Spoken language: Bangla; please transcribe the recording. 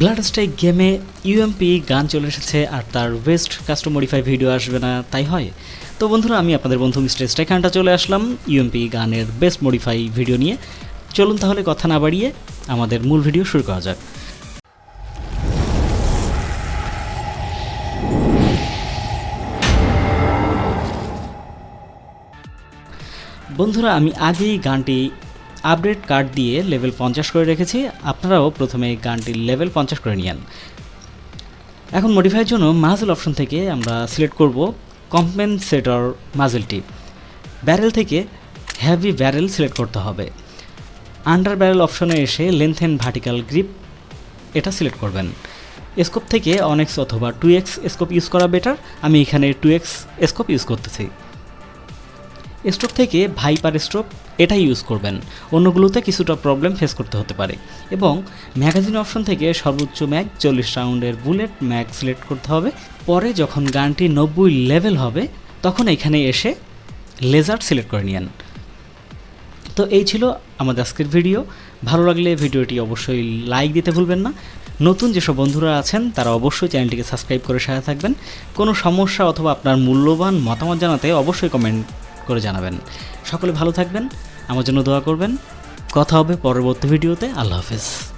ব্লাড স্ট্রাইক গেমে ইউএমপি গান চলে এসেছে আর তার বেস্ট কাস্টম মডিফাই ভিডিও আসবে না, তাই হয়। তো বন্ধুরা, আমি আপনাদের বন্ধু মিস্টার স্ট্রাইকানটা চলে আসলাম ইউএমপি গানের বেস্ট মডিফাই ভিডিও নিয়ে। চলুন তাহলে কথা না বাড়িয়ে আমাদের মূল ভিডিও শুরু করা যাক। বন্ধুরা, আমি আগেই গানটি আপডেট কার্ড দিয়ে লেভেল পঞ্চাশ করে রেখেছি। আপনারাও প্রথমে গানটির লেভেল পঞ্চাশ করে নিয়েন। এখন মডিফাইয়ের জন্য মাজেল অপশন থেকে আমরা সিলেক্ট করব কম্পেনসেটর মাজেলটি ব্যারেল থেকে হ্যাভি ব্যারেল সিলেক্ট করতে হবে। আন্ডার ব্যারেল অপশনে এসে লেন্থ অ্যান্ড ভার্টিক্যাল গ্রিপ এটা সিলেক্ট করবেন। স্কোপ থেকে অনেক্স অথবা টু এক্স স্কোপ ইউজ করা বেটার আমি এখানে টু এক্স স্কোপ ইউজ করতেছি। স্ট্রোক থেকে ভাইপার স্ট্রোক, এটাই ইউজ করবেন। অন্যগুলোতে কিছুটা প্রবলেম ফেস করতে হতে পারে। এবং ম্যাগাজিন অপশন থেকে সর্বোচ্চ ম্যাগ, চল্লিশ রাউন্ডের বুলেট ম্যাগ সিলেক্ট করতে হবে। পরে যখন গানটি নব্বই লেভেল হবে, তখন এখানে এসে লেজার সিলেক্ট করে নিয়েন। তো এই ছিল আমাদের আজকের ভিডিও ভালো লাগলে ভিডিওটি অবশ্যই লাইক দিতে ভুলবেন না। নতুন যেসব বন্ধুরা আছেন, তারা অবশ্যই চ্যানেলটিকে সাবস্ক্রাইব করে সাথে থাকবেন। কোনো সমস্যা অথবা আপনার মূল্যবান মতামত জানাতে অবশ্যই কমেন্ট করে জানাবেন। সকলে ভালো থাকবেন, আমার জন্য দোয়া করবেন। কথা হবে পরবর্তী ভিডিওতে। আল্লাহ হাফেজ।